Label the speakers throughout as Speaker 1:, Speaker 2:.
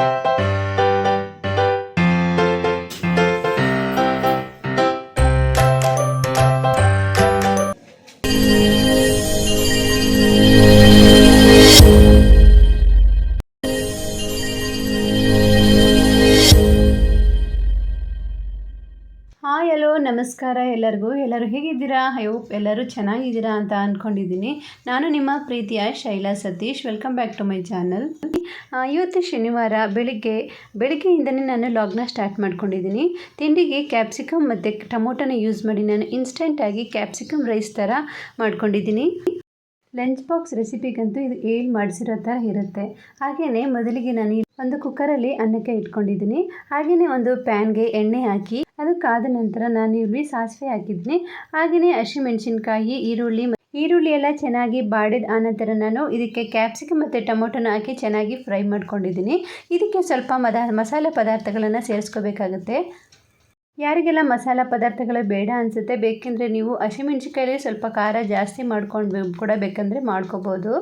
Speaker 1: Thank you. Hi hello ನಮಸ್ಕಾರ ಎಲ್ಲರಿಗೂ. ಎಲ್ಲರೂ ಹೇಗಿದ್ದೀರಾ? ಐ ಹೋಪ್ ಎಲ್ಲರೂ ಚೆನ್ನಾಗಿದ್ದೀರಾ ಅಂತ ಅಂದ್ಕೊಂಡಿದ್ದೀನಿ ನಾನು ನಿಮ್ಮ ಪ್ರೀತಿಯ Shaila Satish. Welcome back to my channel ಇವತ್ತು ಶನಿವಾರ ಬೆಳಿಗ್ಗೆ, ಬೆಳಿಗ್ಗೆಯಿಂದನೇ ನಾನು ಲಾಗ್ನ ಸ್ಟಾರ್ಟ್ ಮಾಡ್ಕೊಂಡಿದ್ದೀನಿ. ತಿಂಡಿಗೆ ಕ್ಯಾಪ್ಸಿಕಮ್ ಮತ್ತು ಟೊಮೊಟೊನ ಯೂಸ್ ಮಾಡಿ ನಾನು ಇನ್ಸ್ಟೆಂಟಾಗಿ ಕ್ಯಾಪ್ಸಿಕಮ್ ರೈಸ್ ಥರ ಮಾಡ್ಕೊಂಡಿದ್ದೀನಿ. ಲಂಚ್ ಬಾಕ್ಸ್ ರೆಸಿಪಿಗಂತೂ ಇದು ಏಳು ಮಾಡಿಸಿರೋ ಥರ ಇರುತ್ತೆ. ಹಾಗೆಯೇ ಮೊದಲಿಗೆ ನಾನು ಒಂದು ಕುಕ್ಕರಲ್ಲಿ ಅನ್ನಕ್ಕೆ ಇಟ್ಕೊಂಡಿದ್ದೀನಿ. ಹಾಗೆಯೇ ಒಂದು ಪ್ಯಾನ್ಗೆ ಎಣ್ಣೆ ಹಾಕಿ, ಅದು ಕಾದ ನಂತರ ನಾನು ಇಲ್ಲಿ ಸಾಸಿವೆ ಹಾಕಿದ್ದೀನಿ. ಹಾಗೆಯೇ ಹಸಿಮೆಣಸಿನ್ಕಾಯಿ, ಈರುಳ್ಳಿ ಈರುಳ್ಳಿ ಎಲ್ಲ ಚೆನ್ನಾಗಿ ಬಾಡಿದ ಆನಂತರ ನಾನು ಇದಕ್ಕೆ ಕ್ಯಾಪ್ಸಿಕಮ್ ಮತ್ತು ಟೊಮೊಟೊನ ಹಾಕಿ ಚೆನ್ನಾಗಿ ಫ್ರೈ ಮಾಡ್ಕೊಂಡಿದ್ದೀನಿ. ಇದಕ್ಕೆ ಸ್ವಲ್ಪ ಮದ, ಮಸಾಲೆ ಪದಾರ್ಥಗಳನ್ನು ಸೇರಿಸ್ಕೋಬೇಕಾಗುತ್ತೆ. ಯಾರಿಗೆಲ್ಲ ಮಸಾಲ ಪದಾರ್ಥಗಳು ಬೇಡ ಅನಿಸುತ್ತೆ, ಬೇಕೆಂದರೆ ನೀವು ಹಸಿಮೆಣ್ಸಿಕಾಯಲ್ಲಿ ಸ್ವಲ್ಪ ಖಾರ ಜಾಸ್ತಿ ಮಾಡ್ಕೊಂಡು ಕೂಡ ಬೇಕಂದರೆ ಮಾಡ್ಕೋಬೋದು.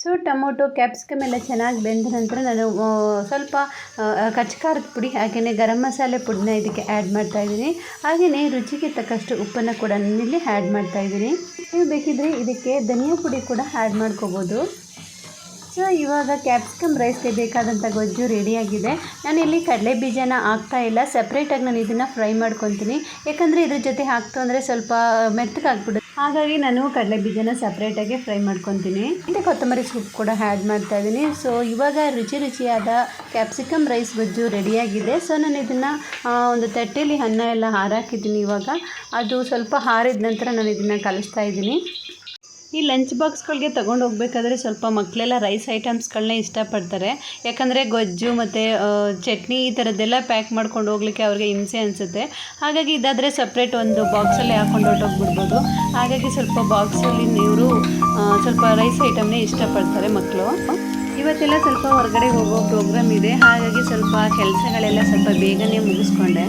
Speaker 1: ಸೊ ಟೊಮೊಟೊ, ಕ್ಯಾಪ್ಸಿಕಮ್ ಎಲ್ಲ ಚೆನ್ನಾಗಿ ಬೆಂದ ನಂತರ ನಾನು ಸ್ವಲ್ಪ ಕಚ್ಕಾರದ ಪುಡಿ ಹಾಗೆಯೇ ಗರಂ ಮಸಾಲೆ ಪುಡಿನ ಇದಕ್ಕೆ ಆ್ಯಡ್ ಮಾಡ್ತಾ ಇದ್ದೀನಿ. ಹಾಗೆಯೇ ರುಚಿಗೆ ತಕ್ಕಷ್ಟು ಉಪ್ಪನ್ನು ಕೂಡ ನಾನಿಲ್ಲಿ ಆ್ಯಡ್ ಮಾಡ್ತಾ ಇದ್ದೀನಿ. ನೀವು ಬೇಕಿದ್ರೆ ಇದಕ್ಕೆ ಧನಿಯಾ ಪುಡಿ ಕೂಡ ಆ್ಯಡ್ ಮಾಡ್ಕೋಬೋದು. ಸೊ, ಇವಾಗ ಕ್ಯಾಪ್ಸಿಕಮ್ ರೈಸ್ಗೆ ಬೇಕಾದಂಥ ಗೊಜ್ಜು ರೆಡಿಯಾಗಿದೆ ನಾನು ಇಲ್ಲಿ ಕಡಲೆ ಬೀಜನ ಹಾಕ್ತಾ ಇಲ್ಲ. ಸಪ್ರೇಟಾಗಿ ನಾನು ಇದನ್ನು ಫ್ರೈ ಮಾಡ್ಕೊತೀನಿ. ಯಾಕಂದರೆ ಇದ್ರ ಜೊತೆ ಹಾಕ್ತು ಅಂದರೆ ಸ್ವಲ್ಪ ಮೆತ್ತಗಾಗ್ಬಿಡುತ್ತೆ ಹಾಗಾಗಿ ನಾನು ಕಡಲೆ ಬೀಜನ ಸಪ್ರೇಟಾಗಿ ಫ್ರೈ ಮಾಡ್ಕೊತೀನಿ. ಮತ್ತು ಕೊತ್ತಂಬರಿ ಸೊಪ್ಪು ಕೂಡ ಆ್ಯಡ್ ಮಾಡ್ತಾ ಇದ್ದೀನಿ ಸೊ ಇವಾಗ ರುಚಿ ರುಚಿಯಾದ ಕ್ಯಾಪ್ಸಿಕಮ್ ರೈಸ್ ಗೊಜ್ಜು ರೆಡಿಯಾಗಿದೆ ಸೊ ನಾನು ಇದನ್ನು ಒಂದು ತಟ್ಟೆಯಲ್ಲಿ ಅನ್ನ ಎಲ್ಲ ಹಾರಾಕಿದ್ದೀನಿ ಇವಾಗ. ಅದು ಸ್ವಲ್ಪ ಹಾರಿದ ನಂತರ ನಾನು ಇದನ್ನು ಕಲಿಸ್ತಾ ಇದ್ದೀನಿ ಈ ಲಂಚ್ ಬಾಕ್ಸ್ಗಳಿಗೆ ತೊಗೊಂಡು ಹೋಗ್ಬೇಕಾದ್ರೆ ಸ್ವಲ್ಪ ಮಕ್ಕಳೆಲ್ಲ ರೈಸ್ ಐಟಮ್ಸ್ಗಳನ್ನ ಇಷ್ಟಪಡ್ತಾರೆ. ಯಾಕಂದರೆ ಗೊಜ್ಜು ಮತ್ತು ಚಟ್ನಿ ಈ ಥರದ್ದೆಲ್ಲ ಪ್ಯಾಕ್ ಮಾಡ್ಕೊಂಡು ಹೋಗ್ಲಿಕ್ಕೆ ಅವ್ರಿಗೆ ಹಿಂಸೆ ಅನಿಸುತ್ತೆ. ಹಾಗಾಗಿ ಇದಾದರೆ ಸಪ್ರೇಟ್ ಒಂದು ಬಾಕ್ಸಲ್ಲಿ ಹಾಕೊಂಡು ಹೊರಟೋಗ್ಬಿಡ್ಬೋದು. ಹಾಗಾಗಿ ಸ್ವಲ್ಪ ಬಾಕ್ಸಲ್ಲಿ ಇವರು ಸ್ವಲ್ಪ ರೈಸ್ ಐಟಮ್ನೇ ಇಷ್ಟಪಡ್ತಾರೆ ಮಕ್ಕಳು ಇವತ್ತೆಲ್ಲ ಸ್ವಲ್ಪ ಹೊರಗಡೆ ಹೋಗೋ ಪ್ರೋಗ್ರಾಮ್ ಇದೆ. ಹಾಗಾಗಿ ಸ್ವಲ್ಪ ಕೆಲಸಗಳೆಲ್ಲ ಸ್ವಲ್ಪ ಬೇಗನೆ ಮುಗಿಸ್ಕೊಂಡೆ.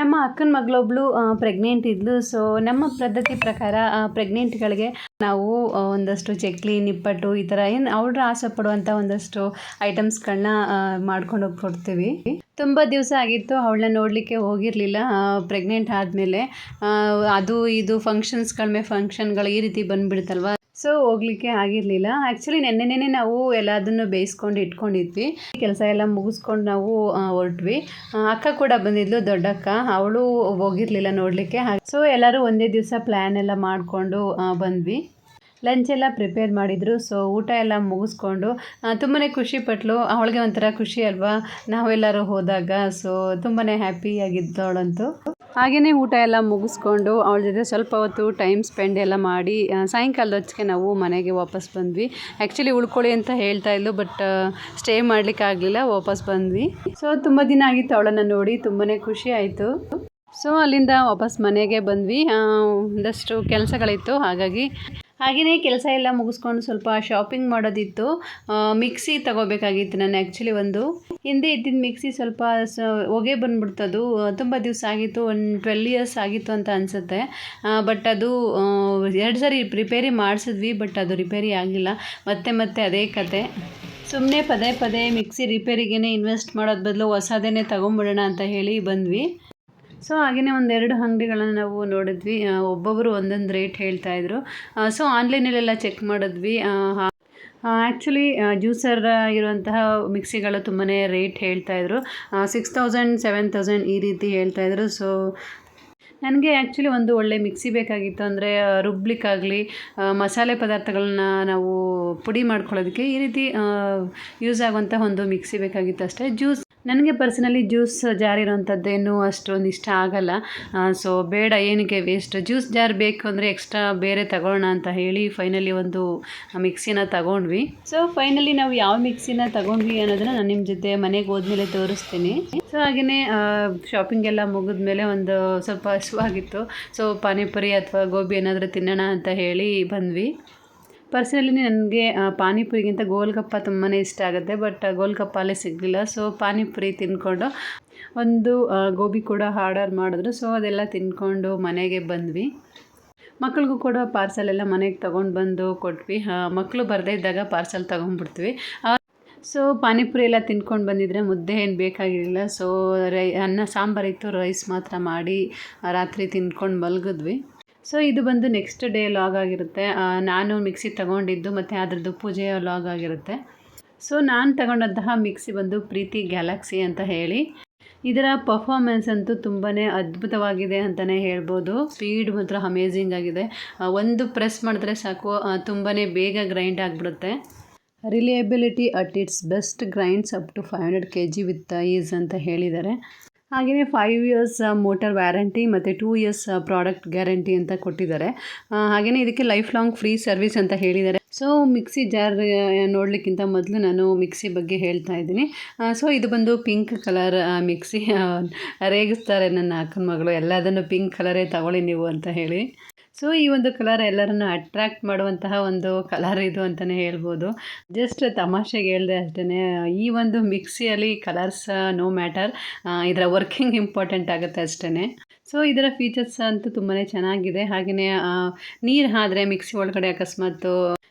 Speaker 1: ನಮ್ಮ ಅಕ್ಕನ ಮಗಳೊಬ್ಳು ಪ್ರೆಗ್ನೆಂಟ್ ಇದ್ಲು. ಸೊ ನಮ್ಮ ಪದ್ಧತಿ ಪ್ರಕಾರ ಪ್ರೆಗ್ನೆಂಟ್ಗಳಿಗೆ ನಾವು ಒಂದಷ್ಟು ಚಕ್ಲಿ ನಿಪ್ಪಟ್ಟು ಈ ಥರ ಏನು ಅವ್ರ ಆಸೆ ಪಡುವಂಥ ಒಂದಷ್ಟು ಐಟಮ್ಸ್ಗಳನ್ನ ಮಾಡ್ಕೊಂಡು ಹೋಗಿ ಕೊಡ್ತೀವಿ ತುಂಬ ದಿವಸ ಆಗಿತ್ತು ಅವಳನ್ನ ನೋಡಲಿಕ್ಕೆ ಹೋಗಿರಲಿಲ್ಲ ಪ್ರೆಗ್ನೆಂಟ್ ಆದಮೇಲೆ. ಅದು, ಇದು ಫಂಕ್ಷನ್ಸ್ಗಳ ಮೇಲೆ ಫಂಕ್ಷನ್ಗಳು ಈ ರೀತಿ ಬಂದುಬಿಡುತ್ತಲ್ವ ಸೊ ಹೋಗ್ಲಿಕ್ಕೆ ಆಗಿರಲಿಲ್ಲ. ಆ್ಯಕ್ಚುಲಿ ನೆನ್ನೆನೇ ನಾವು ಎಲ್ಲದನ್ನು ಬೇಯಿಸ್ಕೊಂಡು ಇಟ್ಕೊಂಡಿದ್ವಿ. ಕೆಲಸ ಎಲ್ಲ ಮುಗಿಸ್ಕೊಂಡು ನಾವು ಹೊರಟ್ವಿ. ಅಕ್ಕ ಕೂಡ ಬಂದಿದ್ಲು, ದೊಡ್ಡಕ್ಕ. ಅವಳು ಹೋಗಿರಲಿಲ್ಲ ನೋಡಲಿಕ್ಕೆ. ಸೊ ಎಲ್ಲರೂ ಒಂದೇ ದಿವಸ ಪ್ಲ್ಯಾನ್ ಎಲ್ಲ ಮಾಡಿಕೊಂಡು ಬಂದ್ವಿ. ಲಂಚ್ ಎಲ್ಲ ಪ್ರಿಪೇರ್ ಮಾಡಿದರು. ಸೊ ಊಟ ಎಲ್ಲ ಮುಗಿಸ್ಕೊಂಡು ತುಂಬಾ ಖುಷಿ ಪಟ್ಲು. ಅವಳಿಗೆ ಒಂಥರ ಖುಷಿ ಅಲ್ವಾ? ನಾವೆಲ್ಲರೂ ಹೋದಾಗ. ಸೊ ತುಂಬಾ ಹ್ಯಾಪಿಯಾಗಿದ್ದವಳಂತೂ ಹಾಗೆಯೇ ಊಟ ಎಲ್ಲ ಮುಗಿಸ್ಕೊಂಡು ಅವಳ ಜೊತೆ ಸ್ವಲ್ಪ ಹೊತ್ತು ಟೈಮ್ ಸ್ಪೆಂಡ್ ಎಲ್ಲ ಮಾಡಿ ಸಾಯಂಕಾಲದ ಹೊತ್ತಿಗೆ ನಾವು ಮನೆಗೆ ವಾಪಸ್ ಬಂದ್ವಿ. ಆ್ಯಕ್ಚುಲಿ ಉಳ್ಕೊಳ್ಳಿ ಅಂತ ಹೇಳ್ತಾ ಇದ್ಲು ಬಟ್ ಸ್ಟೇ ಮಾಡಲಿಕ್ಕೆ ಆಗಲಿಲ್ಲ, ವಾಪಸ್ ಬಂದ್ವಿ. ಸೊ ತುಂಬ ದಿನ ಆಗಿತ್ತು ಅವಳನ್ನು ನೋಡಿ ತುಂಬಾ ಖುಷಿ ಆಯಿತು. ಸೊ ಅಲ್ಲಿಂದ ವಾಪಸ್ ಮನೆಗೆ ಬಂದ್ವಿ. ಒಂದಷ್ಟು ಕೆಲಸಗಳಿತ್ತು, ಹಾಗಾಗಿ ಹಾಗೆಯೇ ಕೆಲಸ ಎಲ್ಲ ಮುಗಿಸ್ಕೊಂಡು ಸ್ವಲ್ಪ ಶಾಪಿಂಗ್ ಮಾಡೋದಿತ್ತು. ಮಿಕ್ಸಿ ತಗೋಬೇಕಾಗಿತ್ತು ನಾನು ಆ್ಯಕ್ಚುಲಿ ಒಂದು. ಹಿಂದೆ ಇದ್ದಿದ್ದ ಮಿಕ್ಸಿ ಸ್ವಲ್ಪ ಹೊಗೆ ಬಂದ್ಬಿಡ್ತದು. ತುಂಬ ದಿವಸ ಆಗಿತ್ತು, ಒಂದು ಟ್ವೆಲ್ ಇಯರ್ಸ್ ಆಗಿತ್ತು ಅಂತ ಅನಿಸುತ್ತೆ. ಬಟ್ ಅದು ಎರಡು ಸರಿ ರಿಪೇರಿ ಮಾಡಿಸಿದ್ವಿ ಬಟ್ ಅದು ರಿಪೇರಿ ಆಗಿಲ್ಲ. ಮತ್ತೆ ಮತ್ತೆ ಅದೇ ಕತೆ. ಸುಮ್ಮನೆ ಪದೇ ಪದೇ ಮಿಕ್ಸಿ ರಿಪೇರಿಗೇ ಇನ್ವೆಸ್ಟ್ ಮಾಡೋದು ಬದಲು ಹೊಸದೇನೆ ತಗೊಂಬಿಡೋಣ ಅಂತ ಹೇಳಿ ಬಂದ್ವಿ. ಸೊ ಹಾಗೆಯೇ ಒಂದೆರಡು ಅಂಗಡಿಗಳನ್ನು ನಾವು ನೋಡಿದ್ವಿ. ಒಬ್ಬೊಬ್ಬರು ಒಂದೊಂದು ರೇಟ್ ಹೇಳ್ತಾಯಿದ್ರು ಸೊ ಆನ್ಲೈನಲ್ಲೆಲ್ಲ ಚೆಕ್ ಮಾಡಿದ್ವಿ. ಆ್ಯಕ್ಚುಲಿ ಜ್ಯೂಸರ್ ಇರುವಂತಹ ಮಿಕ್ಸಿಗಳು ತುಂಬಾ ರೇಟ್ ಹೇಳ್ತಾಯಿದ್ರು ಸಿಕ್ಸ್ ತೌಸಂಡ್ ಸೆವೆನ್ ತೌಸಂಡ್ ಈ ರೀತಿ ಹೇಳ್ತಾಯಿದ್ರು ಸೊ ನನಗೆ ಆ್ಯಕ್ಚುಲಿ ಒಂದು ಒಳ್ಳೆ ಮಿಕ್ಸಿ ಬೇಕಾಗಿತ್ತು. ಅಂದರೆ ರುಬ್ಲಿಕ್ಕಾಗಲಿ ಮಸಾಲೆ ಪದಾರ್ಥಗಳನ್ನ ನಾವು ಪುಡಿ ಮಾಡ್ಕೊಳ್ಳೋದಕ್ಕೆ ಈ ರೀತಿ ಯೂಸ್ ಆಗುವಂಥ ಒಂದು ಮಿಕ್ಸಿ ಬೇಕಾಗಿತ್ತು ಅಷ್ಟೇ. ಜ್ಯೂಸ್ ನನಗೆ ಪರ್ಸನಲಿ ಜ್ಯೂಸ್ ಜಾರ್ ಇರೋವಂಥದ್ದೇನು ಅಷ್ಟೊಂದು ಇಷ್ಟ ಆಗಲ್ಲ. ಸೊ ಬೇಡ, ಏನಕ್ಕೆ ವೇಸ್ಟ್ ಜ್ಯೂಸ್ ಜಾರ್ ಬೇಕು ಅಂದರೆ ಎಕ್ಸ್ಟ್ರಾ ಬೇರೆ ತಗೊಳ್ಳೋಣ ಅಂತ ಹೇಳಿ ಫೈನಲಿ ಒಂದು ಮಿಕ್ಸಿನ ತಗೊಂಡ್ವಿ. ಸೊ ಫೈನಲಿ ನಾವು ಯಾವ ಮಿಕ್ಸಿನ ತಗೊಂಡ್ವಿ ಅನ್ನೋದನ್ನ ನಾನು ನಿಮ್ಮ ಜೊತೆ ಮನೆಗೆ ಹೋದ್ಮೇಲೆ ತೋರಿಸ್ತೀನಿ. ಸೊ ಹಾಗೆಯೇ ಶಾಪಿಂಗ್ ಎಲ್ಲ ಮುಗಿದ್ಮೇಲೆ ಒಂದು ಸ್ವಲ್ಪ ಹಸುವಾಗಿತ್ತು. ಸೊ ಪಾನಿಪುರಿ ಅಥವಾ ಗೋಬಿ ಏನಾದರೂ ತಿನ್ನೋಣ ಅಂತ ಹೇಳಿ ಬಂದ್ವಿ. ಪರ್ಸನಲಿ ನನಗೆ ಪಾನಿಪುರಿಗಿಂತ ಗೋಲ್ಗಪ್ಪ ತುಂಬಾ ಇಷ್ಟ ಆಗುತ್ತೆ, ಬಟ್ ಗೋಲ್ಗಪ್ಪ ಅಲ್ಲೇ ಸಿಗಲಿಲ್ಲ. ಸೊ, ಪಾನಿಪುರಿ ತಿಂದ್ಕೊಂಡು ಒಂದು ಗೋಬಿ ಕೂಡ ಆರ್ಡರ್ ಮಾಡಿದ್ರು. ಸೊ, ಅದೆಲ್ಲ ತಿಂದ್ಕೊಂಡು ಮನೆಗೆ ಬಂದ್ವಿ. ಮಕ್ಕಳಿಗೂ ಕೂಡ ಪಾರ್ಸಲ್ ಎಲ್ಲ ಮನೆಗೆ ತೊಗೊಂಡು ಬಂದು ಕೊಟ್ವಿ. ಮಕ್ಕಳು ಬರದೇ ಇದ್ದಾಗ ಪಾರ್ಸಲ್ ತೊಗೊಂಡ್ಬಿಡ್ತೀವಿ. ಸೊ, ಪಾನಿಪುರಿ ಎಲ್ಲ ತಿನ್ಕೊಂಡು ಬಂದಿದ್ರೆ ಮುದ್ದೆ ಏನು ಬೇಕಾಗಿರಲಿಲ್ಲ. ಸೊ, ರೈ, ಅನ್ನ ಸಾಂಬಾರಿತ್ತು ರೈಸ್ ಮಾತ್ರ ಮಾಡಿ ರಾತ್ರಿ ತಿನ್ಕೊಂಡು ಮಲಗಿದ್ವಿ. ಸೊ ಇದು ಬಂದು ನೆಕ್ಸ್ಟ್ ಡೇ ಲಾಗ್ ಆಗಿರುತ್ತೆ. ನಾನು ಮಿಕ್ಸಿ ತಗೊಂಡಿದ್ದು ಮತ್ತು ಅದರದ್ದು ಪೂಜೆಯ ಲಾಗ್ ಆಗಿರುತ್ತೆ. ಸೊ ನಾನು ತಗೊಂಡಂತಹ ಮಿಕ್ಸಿ ಬಂದು ಪ್ರೀತಿ ಗ್ಯಾಲಕ್ಸಿ ಅಂತ ಹೇಳಿ. ಇದರ ಪರ್ಫಾರ್ಮೆನ್ಸ್ ಅಂತೂ ತುಂಬಾ ಅದ್ಭುತವಾಗಿದೆ ಅಂತಲೇ ಹೇಳ್ಬೋದು. ಸ್ಪೀಡ್ ಮಾತ್ರ ಅಮೇಝಿಂಗ್ ಆಗಿದೆ. ಒಂದು ಪ್ರೆಸ್ ಮಾಡಿದ್ರೆ ಸಾಕು. ತುಂಬಾ ಬೇಗ ಗ್ರೈಂಡ್ ಆಗಿಬಿಡುತ್ತೆ. Reliability at its best grinds up to five hundred K G with ease ಅಂತ ಹೇಳಿದ್ದಾರೆ. ಹಾಗೆಯೇ ಫೈವ್ ಇಯರ್ಸ್ ಮೋಟರ್ ವ್ಯಾರಂಟಿ ಮತ್ತು ಟೂ ಇಯರ್ಸ್ ಪ್ರಾಡಕ್ಟ್ ಗ್ಯಾರಂಟಿ ಅಂತ ಕೊಟ್ಟಿದ್ದಾರೆ. ಹಾಗೆಯೇ ಇದಕ್ಕೆ ಲೈಫ್ ಲಾಂಗ್ ಫ್ರೀ ಸರ್ವಿಸ್ ಅಂತ ಹೇಳಿದ್ದಾರೆ. ಸೊ ಮಿಕ್ಸಿ ಜಾರ್ ನೋಡಲಿಕ್ಕಿಂತ ಮೊದಲು ನಾನು ಮಿಕ್ಸಿ ಬಗ್ಗೆ ಹೇಳ್ತಾ ಇದ್ದೀನಿ. ಸೊ ಇದು ಬಂದು ಪಿಂಕ್ ಕಲರ್ ಮಿಕ್ಸಿ ರೇಗಿಸ್ತಾರೆ ನನ್ನ ಅಕ್ಕನ ಮಗಳು. ಎಲ್ಲದನ್ನು ಪಿಂಕ್ ಕಲರೇ ತಗೊಳ್ಳಿ ನೀವು ಅಂತ ಹೇಳಿ. ಸೊ, ಈ ಒಂದು ಕಲರ್ ಎಲ್ಲರನ್ನು ಅಟ್ರ್ಯಾಕ್ಟ್ ಮಾಡುವಂತಹ ಒಂದು ಕಲರ್ ಇದು ಅಂತಲೇ ಹೇಳ್ಬೋದು. ಜಸ್ಟ್ ತಮಾಷೆಗೆ ಹೇಳಿದೆ ಅಷ್ಟೇ ಈ ಒಂದು ಮಿಕ್ಸಿಯಲ್ಲಿ ಕಲರ್ಸ್, ನೋ ಮ್ಯಾಟರ್ ಇದರ ವರ್ಕಿಂಗ್ ಇಂಪಾರ್ಟೆಂಟ್ ಆಗುತ್ತೆ ಅಷ್ಟೇ ಸೊ, ಇದರ ಫೀಚರ್ಸ್ ಅಂತೂ ತುಂಬಾ ಚೆನ್ನಾಗಿದೆ. ಹಾಗೆಯೇ ನೀರು ಆದ್ರೆ ಮಿಕ್ಸಿ ಒಳಗಡೆ ಅಕಸ್ಮಾತ್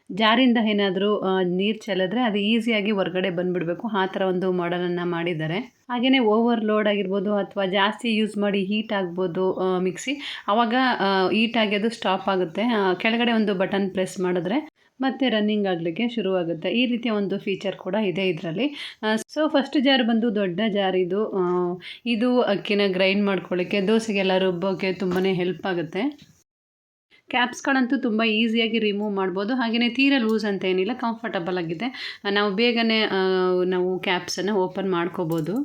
Speaker 1: ಜಾರಿಂದ ಏನಾದರೂ ನೀರು ಚೆಲ್ಲಿದ್ರೆ ಅದು ಈಸಿಯಾಗಿ ಹೊರಗಡೆ ಬಂದುಬಿಡಬೇಕು. ಆ ಥರ ಒಂದು ಮಾಡಲನ್ನು ಮಾಡಿದ್ದಾರೆ. ಹಾಗೆಯೇ ಓವರ್ ಲೋಡ್ ಆಗಿರ್ಬೋದು ಅಥವಾ ಜಾಸ್ತಿ ಯೂಸ್ ಮಾಡಿ ಹೀಟ್ ಆಗ್ಬೋದು ಮಿಕ್ಸಿ ಆವಾಗ ಹೀಟ್ ಅದು ಸ್ಟಾಪ್ ಆಗುತ್ತೆ. ಕೆಳಗಡೆ ಒಂದು ಬಟನ್ ಪ್ರೆಸ್ ಮಾಡಿದ್ರೆ ಮತ್ತೆ ರನ್ನಿಂಗ್ ಆಗಲಿಕ್ಕೆ ಶುರುವಾಗುತ್ತೆ. ಈ ರೀತಿಯ ಒಂದು ಫೀಚರ್ ಕೂಡ ಇದೆ ಇದರಲ್ಲಿ. ಸೊ ಫಸ್ಟ್ ಜಾರ್ ಬಂದು ದೊಡ್ಡ ಜಾರ್ ಇದು. ಇದು ಅಕ್ಕಿನ ಗ್ರೈಂಡ್ ಮಾಡ್ಕೊಳ್ಳಿಕ್ಕೆ, ದೋಸೆಗೆಲ್ಲ ರುಬ್ಬೋಕ್ಕೆ ತುಂಬಾ ಹೆಲ್ಪ್ ಆಗುತ್ತೆ. ಕ್ಯಾಪ್ಸ್ಗಳಂತೂ ತುಂಬ ಈಸಿಯಾಗಿ ರಿಮೂವ್ ಮಾಡ್ಬೋದು. ಹಾಗೆಯೇ ತೀರ ಲೂಸ್ ಅಂತ ಏನಿಲ್ಲ ಕಂಫರ್ಟಬಲ್ ಆಗಿದೆ. ನಾವು ಬೇಗನೆ ನಾವು ಕ್ಯಾಪ್ಸನ್ನು ಓಪನ್ ಮಾಡ್ಕೋಬೋದು.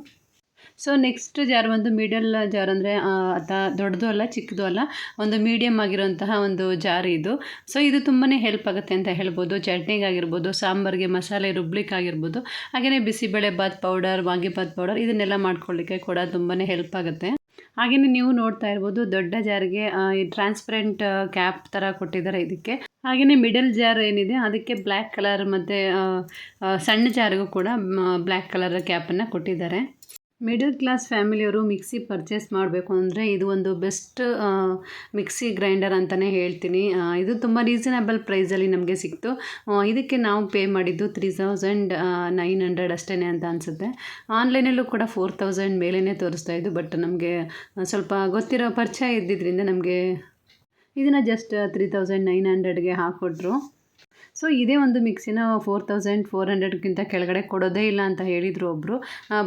Speaker 1: ಸೊ ನೆಕ್ಸ್ಟ್ ಜಾರ್ ಒಂದು ಮಿಡಲ್ ಜಾರ್ ಅಂದರೆ ಅಥ ದೊಡ್ಡದು ಅಲ್ಲ, ಚಿಕ್ಕದು ಅಲ್ಲ, ಒಂದು ಮೀಡಿಯಮ್ ಆಗಿರುವಂತಹ ಒಂದು ಜಾರ್ ಇದು. ಸೊ ಇದು ತುಂಬಾ ಹೆಲ್ಪ್ ಆಗುತ್ತೆ ಅಂತ ಹೇಳ್ಬೋದು. ಚಟ್ನಿಗಾಗಿರ್ಬೋದು, ಸಾಂಬಾರಿಗೆ ಮಸಾಲೆ ರುಬ್ಲಿಕ್ಕಾಗಿರ್ಬೋದು. ಹಾಗೆಯೇ ಬಿಸಿಬೇಳೆ ಬಾತ್ ಪೌಡರ್ ವಾಂಗಿಬಾತ್ ಪೌಡರ್ ಇದನ್ನೆಲ್ಲ ಮಾಡ್ಕೊಳ್ಳಿಕ್ಕೆ ಕೂಡ ತುಂಬಾ ಹೆಲ್ಪ್ ಆಗುತ್ತೆ. ಹಾಗೆಯೇ ನೀವು ನೋಡ್ತಾ ಇರ್ಬೋದು ದೊಡ್ಡ ಜಾರ್ಗೆ ಈ ಟ್ರಾನ್ಸ್ಪರೆಂಟ್ ಕ್ಯಾಪ್ ಥರ ಕೊಟ್ಟಿದ್ದಾರೆ ಇದಕ್ಕೆ. ಹಾಗೆಯೇ ಮಿಡಲ್ ಜಾರ್ ಏನಿದೆ, ಅದಕ್ಕೆ ಬ್ಲ್ಯಾಕ್ ಕಲರ್ ಮತ್ತು ಸಣ್ಣ ಜಾರ್ಗೂ ಕೂಡ ಬ್ಲ್ಯಾಕ್ ಕಲರ್ ಕ್ಯಾಪನ್ನು ಕೊಟ್ಟಿದ್ದಾರೆ. ಮಿಡಲ್ ಕ್ಲಾಸ್ ಫ್ಯಾಮಿಲಿಯವರು ಮಿಕ್ಸಿ ಪರ್ಚೇಸ್ ಮಾಡಬೇಕು ಅಂದರೆ ಇದು ಒಂದು ಬೆಸ್ಟ್ ಮಿಕ್ಸಿ ಗ್ರೈಂಡರ್ ಅಂತಲೇ ಹೇಳ್ತೀನಿ. ಇದು ತುಂಬ ರೀಸನೇಬಲ್ ಪ್ರೈಸಲ್ಲಿ ನಮಗೆ ಸಿಕ್ತು. ಇದಕ್ಕೆ ನಾವು ಪೇ ಮಾಡಿದ್ದು ತ್ರೀ ತೌಸಂಡ್ ನೈನ್ ಹಂಡ್ರೆಡ್ ಅಷ್ಟೇ ಅಂತ ಅನಿಸುತ್ತೆ. ಆನ್ಲೈನಲ್ಲೂ ಕೂಡ ಫೋರ್ ತೌಸಂಡ್ ಮೇಲೇ ತೋರಿಸ್ತಾ ಇದ್ದು, ಬಟ್ ನಮಗೆ ಸ್ವಲ್ಪ ಗೊತ್ತಿರೋ ಪರಿಚಯ ಇದ್ದಿದ್ದರಿಂದ ನಮಗೆ ಇದನ್ನು ಜಸ್ಟ್ ತ್ರೀ ತೌಸಂಡ್ ನೈನ್ ಹಂಡ್ರೆಡ್ಗೆ ಹಾಕ್ಕೊಟ್ರು ಸೊ ಇದೇ ಒಂದು ಮಿಕ್ಸಿನ ಫೋರ್ ತೌಸಂಡ್ ಫೋರ್ ಹಂಡ್ರೆಡ್ಗಿಂತ ಕೆಳಗಡೆ ಕೊಡೋದೇ ಇಲ್ಲ ಅಂತ ಹೇಳಿದರು ಒಬ್ಬರು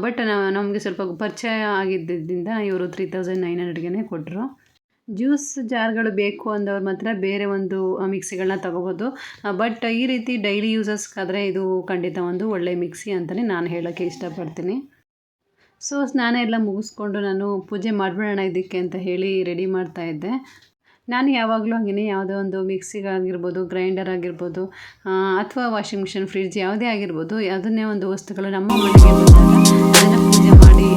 Speaker 1: ಬಟ್ ನಮಗೆ ಸ್ವಲ್ಪ ಪರಿಚಯ ಆಗಿದ್ದರಿಂದ ಇವರು ತ್ರೀ ತೌಸಂಡ್ ನೈನ್ ಹಂಡ್ರೆಡ್ಗೆ ಕೊಟ್ಟರು ಜ್ಯೂಸ್ ಜಾರ್ಗಳು ಬೇಕು ಅಂದವ್ರು ಮಾತ್ರ ಬೇರೆ ಒಂದು ಮಿಕ್ಸಿಗಳನ್ನ ತಗೋಬೋದು. ಬಟ್ ಈ ರೀತಿ ಡೈಲಿ ಯೂಸಸ್ಗಾದರೆ ಇದು ಖಂಡಿತ ಒಂದು ಒಳ್ಳೆ ಮಿಕ್ಸಿ ಅಂತಲೇ ನಾನು ಹೇಳೋಕ್ಕೆ ಇಷ್ಟಪಡ್ತೀನಿ. ಸೊ ಸ್ನಾನ ಎಲ್ಲ ಮುಗಿಸ್ಕೊಂಡು ನಾನು ಪೂಜೆ ಮಾಡಿಬಿಡೋಣ ಇದಕ್ಕೆ ಅಂತ ಹೇಳಿ ರೆಡಿ ಮಾಡ್ತಾ ಇದ್ದೆ. ನಾನು ಯಾವಾಗಲೂ ಹಾಗೆಯೇ ಯಾವುದೋ ಒಂದು ಮಿಕ್ಸಿಗಾಗಿರ್ಬೋದು, ಗ್ರೈಂಡರ್ ಆಗಿರ್ಬೋದು ಅಥವಾ ವಾಷಿಂಗ್ ಮಿಷಿನ್, ಫ್ರಿಡ್ಜ್ ಯಾವುದೇ ಆಗಿರ್ಬೋದು, ಅದನ್ನೇ ಒಂದು ವಸ್ತುಗಳು ನಮ್ಮ ಮನೆಗೆ ಬಂದಾಗ ಪೂಜೆ ಮಾಡಿ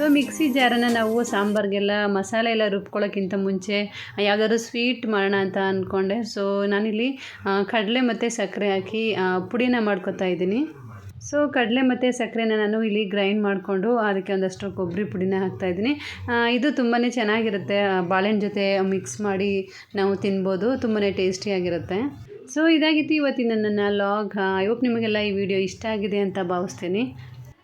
Speaker 1: ಸೊ ಮಿಕ್ಸಿ ಜಾರನ್ನು ನಾವು ಸಾಂಬಾರ್ಗೆಲ್ಲ ಮಸಾಲೆ ಎಲ್ಲ ರುಬ್ಕೊಳ್ಳೋಕ್ಕಿಂತ ಮುಂಚೆ ಯಾವುದಾದ್ರು ಸ್ವೀಟ್ ಮಾಡೋಣ ಅಂತ ಅಂದ್ಕೊಂಡೆ ಸೊ ನಾನಿಲ್ಲಿ ಕಡಲೆ ಮತ್ತು ಸಕ್ಕರೆ ಹಾಕಿ ಪುಡಿನ ಮಾಡ್ಕೊತಾ ಇದ್ದೀನಿ. ಸೊ ಕಡಲೆ ಮತ್ತು ಸಕ್ಕರೆನ ನಾನು ಇಲ್ಲಿ ಗ್ರೈಂಡ್ ಮಾಡಿಕೊಂಡು ಅದಕ್ಕೆ ಒಂದಷ್ಟು ಕೊಬ್ಬರಿ ಪುಡಿನ ಹಾಕ್ತಾಯಿದ್ದೀನಿ ಇದು ತುಂಬಾ ಚೆನ್ನಾಗಿರುತ್ತೆ. ಬಾಳೆಹಣ್ಣು ಜೊತೆ ಮಿಕ್ಸ್ ಮಾಡಿ ನಾವು ತಿನ್ಬೋದು. ತುಂಬಾ ಟೇಸ್ಟಿಯಾಗಿರುತ್ತೆ. ಸೊ ಇದಾಗಿತ್ತು ಇವತ್ತಿನ ನನ್ನ ಲಾಗ್ ಐ ಹೋಪ್ ನಿಮಗೆಲ್ಲ ಈ ವಿಡಿಯೋ ಇಷ್ಟ ಆಗಿದೆ ಅಂತ ಭಾವಿಸ್ತೀನಿ.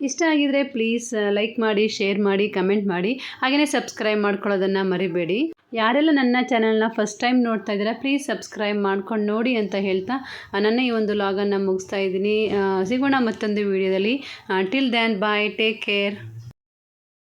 Speaker 1: ಇಷ್ಟ ಆಗಿದ್ರೆ ಪ್ಲೀಸ್ ಲೈಕ್ ಮಾಡಿ ಶೇರ್ ಮಾಡಿ ಕಮೆಂಟ್ ಮಾಡಿ. ಹಾಗೆಯೇ ಸಬ್ಸ್ಕ್ರೈಬ್ ಮಾಡ್ಕೊಳ್ಳೋದನ್ನು ಮರಿಬೇಡಿ. ಯಾರೆಲ್ಲ ನನ್ನ ಚಾನಲ್ನ ಫಸ್ಟ್ ಟೈಮ್ ನೋಡ್ತಾ ಇದ್ದೀರಾ ಪ್ಲೀಸ್ ಸಬ್ಸ್ಕ್ರೈಬ್ ಮಾಡ್ಕೊಂಡು ನೋಡಿ ಅಂತ ಹೇಳ್ತಾ ನನ್ನ ಈ ಒಂದು ಲಾಗನ್ನು ಮುಗಿಸ್ತಾ ಇದ್ದೀನಿ. ಸಿಗೋಣ ಮತ್ತೊಂದು ವಿಡಿಯೋದಲ್ಲಿ till then bye take care